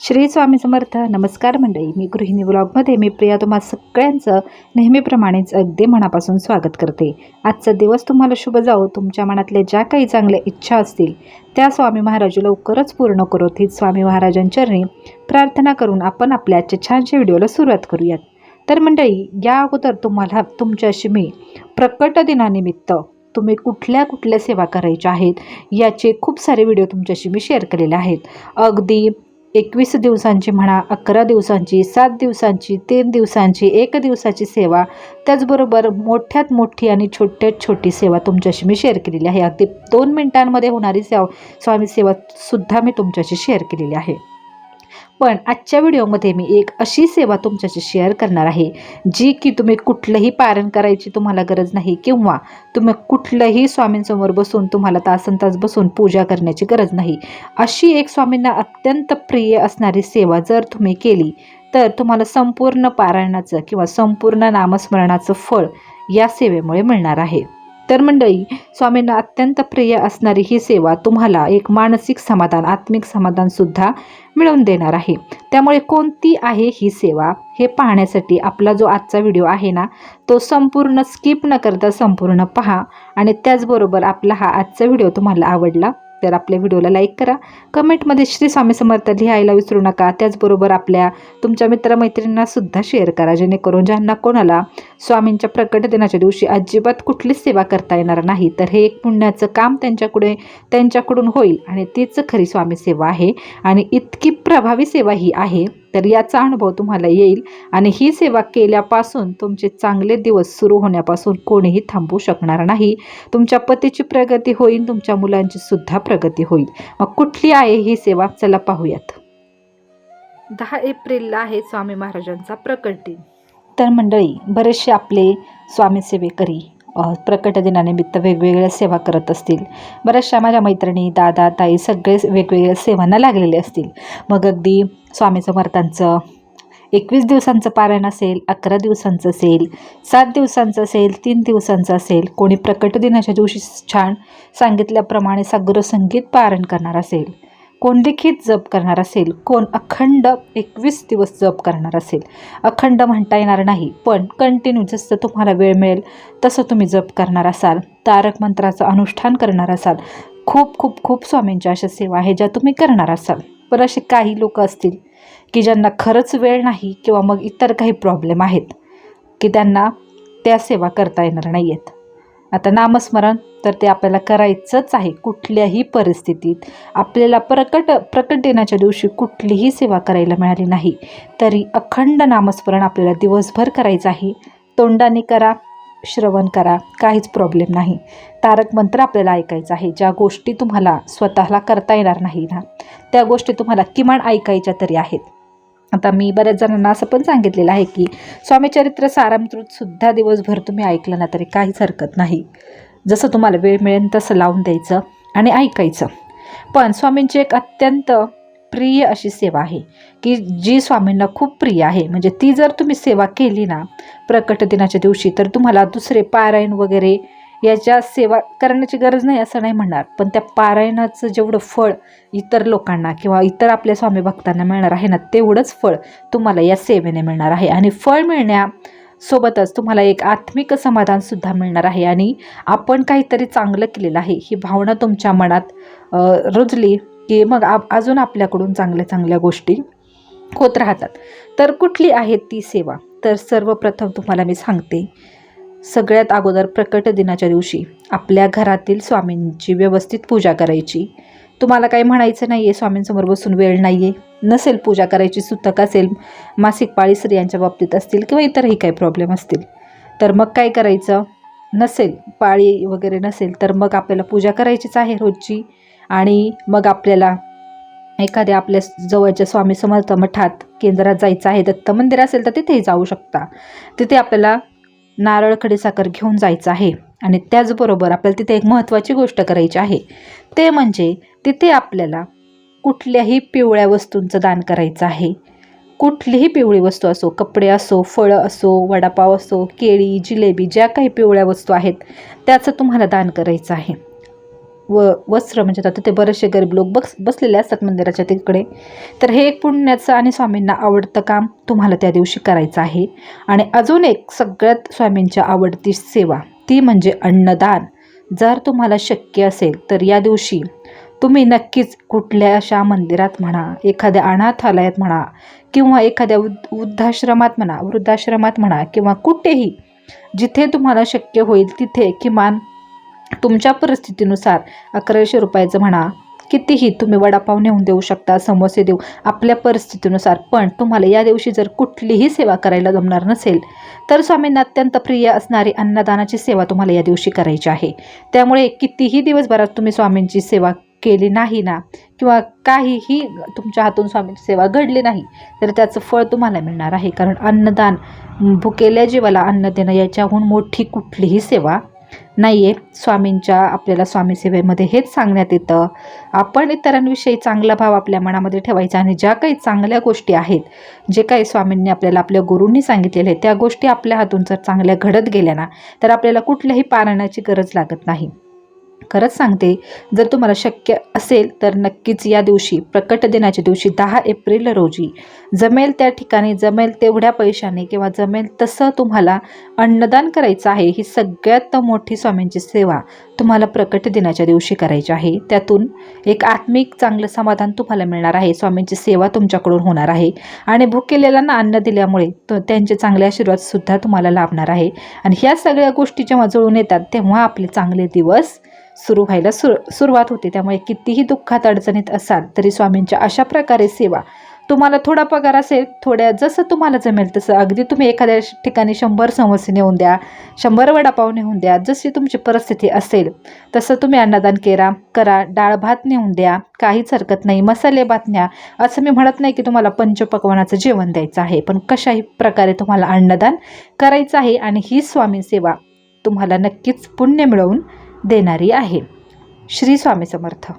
श्री स्वामी समर्थ. नमस्कार मंडळी. मी गृहिणी ब्लॉगमध्ये मी प्रिया तुम्हा सगळ्यांचं नेहमीप्रमाणेच अगदी मनापासून स्वागत करते. आजचा दिवस तुम्हाला शुभ जाओ तुमच्या मनातल्या ज्या काही चांगल्या इच्छा असतील त्या स्वामी महाराज लवकरच पूर्ण करोत हीच स्वामी महाराजांचरणी प्रार्थना करून आपण आपल्या आजच्या छानशा व्हिडिओला सुरुवात करूयात. तर मंडळी या अगोदर तुम्हाला तुमच्याशी मी प्रकट दिनानिमित्त तुम्ही कुठल्या कुठल्या सेवा करायच्या आहेत याचे खूप सारे व्हिडिओ तुमच्याशी मी शेअर केलेले आहेत. अगदी एकवीस दिवसांची म्हणा अकरा दिवसांची सात दिवसांची तीन दिवसांची एक दिवसाची सेवा. त्याचबरोबर मोठ्यात मोठी आणि छोट्यात छोटी सेवा तुमच्याशी मी शेअर केलेली आहे. अगदी दोन मिनिटांमध्ये होणारी सेवा स्वामी सेवा सुद्धा मी तुमच्याशी शेअर केलेली आहे. पण आजच्या व्हिडिओमध्ये मी एक अशी सेवा तुमच्याशी शेअर करणार आहे जी की तुम्ही कुठलंही पारण करायची तुम्हाला गरज नाही किंवा तुम्ही कुठलंही स्वामींसमोर बसून तुम्हाला तासन तास बसून पूजा करण्याची गरज नाही. अशी एक स्वामींना अत्यंत प्रिय असणारी सेवा जर तुम्ही केली तर तुम्हाला संपूर्ण पारायणाचं किंवा संपूर्ण नामस्मरणाचं फळ या सेवेमुळे मिळणार आहे. तर मंडळी स्वामींना अत्यंत प्रिय असणारी ही सेवा तुम्हाला एक मानसिक समाधान आत्मिक समाधानसुद्धा मिळवून देणार आहे. त्यामुळे कोणती आहे ही सेवा हे पाहण्यासाठी आपला जो आजचा व्हिडिओ आहे ना तो संपूर्ण स्किप न करता संपूर्ण पहा आणि त्याचबरोबर आपला हा आजचा व्हिडिओ तुम्हाला आवडला तर आपल्या व्हिडिओला लाईक करा. कमेंटमध्ये श्री स्वामी समर्थ लिहायला विसरू नका. त्याचबरोबर आपल्या तुमच्या मित्रमैत्रिणींना सुद्धा शेअर करा जेणेकरून ज्यांना कोणाला स्वामींच्या प्रकट दिनाच्या दिवशी अजिबात कुठलीच सेवा करता येणार नाही. तर हे एक पुण्याचं काम त्यांच्याकडे त्यांच्याकडून होईल आणि तीच खरी स्वामी सेवा आहे. आणि इतकी प्रभावी सेवा ही आहे तर याचा अनुभव तुम्हाला येईल. आणि ही सेवा केल्यापासून तुमचे चांगले दिवस सुरू होण्यापासून कोणीही थांबू शकणार नाही. तुमच्या पतीची प्रगती होईल तुमच्या मुलांची सुद्धा प्रगती होईल. मग कुठली आहे ही सेवा? चला पाहूयात. दहा एप्रिलला आहे स्वामी महाराजांचा प्रकट दिन. तर मंडळी बरेचसे आपले स्वामीसेवेकरी प्रकट दिनानिमित्त वेगवेगळ्या सेवा करत असतील. बऱ्याचशा माझ्या मैत्रिणी दादा ताई सगळे वेगवेगळ्या सेवांना लागलेले असतील. मग अगदी स्वामी समर्थांचं एकवीस दिवसांचं पारायण असेल अकरा दिवसांचं असेल सात दिवसांचं असेल तीन दिवसांचं असेल कोणी प्रकट दिनाच्या दिवशी छान सांगितल्याप्रमाणे सगळं संगीत पारायण करणार असेल. कोण लिखित जप करणार असेल कोण अखंड एकवीस दिवस जप करणार असेल. अखंड म्हणता येणार नाही पण कंटिन्यू जसं तुम्हाला वेळ मिळेल तसं तुम्ही जप करणार असाल तारक मंत्राचं अनुष्ठान करणार असाल. खूप खूप खूप स्वामींच्या अशा सेवा आहे ज्या तुम्ही करणार असाल. पण असे काही लोक असतील की ज्यांना खरंच वेळ नाही किंवा मग इतर काही प्रॉब्लेम आहेत की त्यांना त्या सेवा करता येणार नाही आहेत आता नामस्मरण तर ते आपल्याला करायचंच आहे कुठल्याही परिस्थितीत. आपल्याला प्रकट प्रकट दिनाच्या दिवशी कुठलीही सेवा करायला मिळाली नाही. तरी अखंड नामस्मरण आपल्याला दिवसभर करायचं आहे. तोंडाने करा श्रवण करा काहीच प्रॉब्लेम नाही. तारक मंत्र आपल्याला ऐकायचं आहे. ज्या गोष्टी तुम्हाला स्वतःला करता येणार नाही ना त्या गोष्टी तुम्हाला किमान ऐकायच्या तरी आहेत. आता मी बऱ्याच जणांना असं पण सांगितलेलं आहे की स्वामीचरित्र सारामृतसुद्धा दिवसभर तुम्ही ऐकलं ना तरी काहीच हरकत नाही. जसं तुम्हाला वेळ मिळेल तसं लावून द्यायचं आणि ऐकायचं. पण स्वामींची एक अत्यंत प्रिय अशी सेवा आहे की जी स्वामींना खूप प्रिय आहे. म्हणजे ती जर तुम्ही सेवा केली ना प्रकट दिनाच्या दिवशी तर तुम्हाला दुसरे पारायण वगैरे याच्या सेवा करण्याची गरज नाही असं नाही म्हणणार. पण त्या पारायणाचं जेवढं फळ इतर लोकांना किंवा इतर आपल्या स्वामी भक्तांना मिळणार आहे ना तेवढंच फळ तुम्हाला या सेवेने मिळणार आहे. आणि फळ मिळण्यासोबतच तुम्हाला एक आत्मिक समाधानसुद्धा मिळणार आहे. आणि आपण काहीतरी चांगलं केलेलं आहे ही भावना तुमच्या मनात रुजली की मग आप अजून आपल्याकडून चांगल्या चांगल्या गोष्टी होत राहतात. तर कुठली आहे ती सेवा? तर सर्वप्रथम तुम्हाला मी सांगते सगळ्यात अगोदर प्रकट दिनाच्या दिवशी आपल्या घरातील स्वामींची व्यवस्थित पूजा करायची. तुम्हाला काही म्हणायचं नाही आहे स्वामींसमोर बसून वेळ नाही आहे नसेल पूजा करायची सुतक असेल मासिक पाळी स्त्रियांच्या बाबतीत असतील किंवा इतरही काही प्रॉब्लेम असतील. तर मग काय करायचं? नसेल पाळी वगैरे नसेल तर मग आपल्याला पूजा करायचीच आहे रोजची. आणि मग आपल्याला एखाद्या आपल्या जवळच्या स्वामी समर्थ मठात केंद्रात जायचं आहे दत्त मंदिर असेल तर तिथेही जाऊ शकता. तिथे आपल्याला नारळ खडीसाखर घेऊन जायचं आहे. आणि त्याचबरोबर आपल्याला तिथे एक महत्त्वाची गोष्ट करायची आहे. ते म्हणजे तिथे आपल्याला कुठल्याही पिवळ्या वस्तूंचं दान करायचं आहे. कुठलीही पिवळी वस्तू असो कपडे असो फळं असो वडापाव असो केळी जिलेबी ज्या काही पिवळ्या वस्तू आहेत त्याचं तुम्हाला दान करायचं आहे. व वस्त्र म्हणजे आता तिथे बरेचसे गरीब लोक बस बसलेले असतात मंदिराच्या तिकडे. तर हे एक पुण्याचं आणि स्वामींना आवडतं काम तुम्हाला त्या दिवशी करायचं आहे. आणि अजून एक सगळ्यात स्वामींच्या आवडती सेवा ती म्हणजे अन्नदान. जर तुम्हाला शक्य असेल तर या दिवशी तुम्ही नक्कीच कुठल्या अशा मंदिरात म्हणा एखाद्या अनाथालयात म्हणा किंवा एखाद्या वृद्ध वृद्धाश्रमात म्हणा वृद्धाश्रमात म्हणा किंवा कुठेही जिथे तुम्हाला शक्य होईल तिथे किमान तुमच्या परिस्थितीनुसार अकराशे रुपयाचं म्हणा कितीही तुम्ही वडापाव नेऊन देऊ शकता समोसे देऊ आपल्या परिस्थितीनुसार पण तुम्हाला या दिवशी जर कुठलीही सेवा करायला जमणार नसेल तर स्वामींना अत्यंत प्रिय असणारी अन्नदानाची सेवा तुम्हाला या दिवशी करायची आहे. त्यामुळे कितीही दिवसभरात तुम्ही स्वामींची सेवा केली नाही ना किंवा काहीही तुमच्या हातून स्वामींची सेवा घडली नाही तर त्याचं फळ तुम्हाला मिळणार आहे. कारण अन्नदान भुकेल्या जीवाला अन्न देणं याच्याहून मोठी कुठलीही सेवा नाही आहे स्वामींच्या आपल्याला स्वामी सेवेमध्ये हेच सांगण्यात येतं. आपण इतरांविषयी चांगला भाव आपल्या मनामध्ये ठेवायचा आणि ज्या काही चांगल्या गोष्टी आहेत जे काही स्वामींनी आपल्याला आपल्या गुरूंनी सांगितलेले त्या गोष्टी आपल्या हातून जर चांगल्या घडत गेल्या ना तर आपल्याला कुठल्याही पारण्याची गरज लागत नाही. खरंच सांगते जर तुम्हाला शक्य असेल तर नक्कीच या दिवशी प्रकट दिनाच्या दिवशी दहा एप्रिल रोजी जमेल त्या ठिकाणी जमेल तेवढ्या पैशाने किंवा जमेल तसं तुम्हाला अन्नदान करायचं आहे ही सगळ्यात मोठी स्वामींची सेवा तुम्हाला प्रकट दिनाच्या दिवशी करायची आहे. त्यातून एक आत्मिक चांगलं समाधान तुम्हाला मिळणार आहे स्वामींची सेवा तुमच्याकडून होणार आहे आणि भुकेलेल्यांना अन्न दिल्यामुळे तो त्यांचे चांगले आशीर्वादसुद्धा तुम्हाला लाभणार आहे. आणि ह्या सगळ्या गोष्टी जेव्हा जुळून येतात तेव्हा आपले चांगले दिवस सुरू व्हायला सुर सुरुवात होते. त्यामुळे कितीही दुःखात अडचणीत असाल तरी स्वामींच्या अशा प्रकारे सेवा तुम्हाला थोडा पगार असेल थोड्या जसं तुम्हाला जमेल तसं अगदी तुम्ही एखाद्या ठिकाणी शंभर समोसे नेऊन द्या शंभर वडापाव नेऊन द्या जशी तुमची परिस्थिती असेल तसं तुम्ही अन्नदान केरा करा डाळ भात नेऊन द्या काहीच हरकत नाही मसाले भात न्या. असं मी म्हणत नाही की तुम्हाला पंचपकवानाचं जेवण द्यायचं आहे पण कशाही प्रकारे तुम्हाला अन्नदान करायचं आहे आणि ही स्वामी सेवा तुम्हाला नक्कीच पुण्य मिळवून देणारी आहे. श्री स्वामी समर्थ.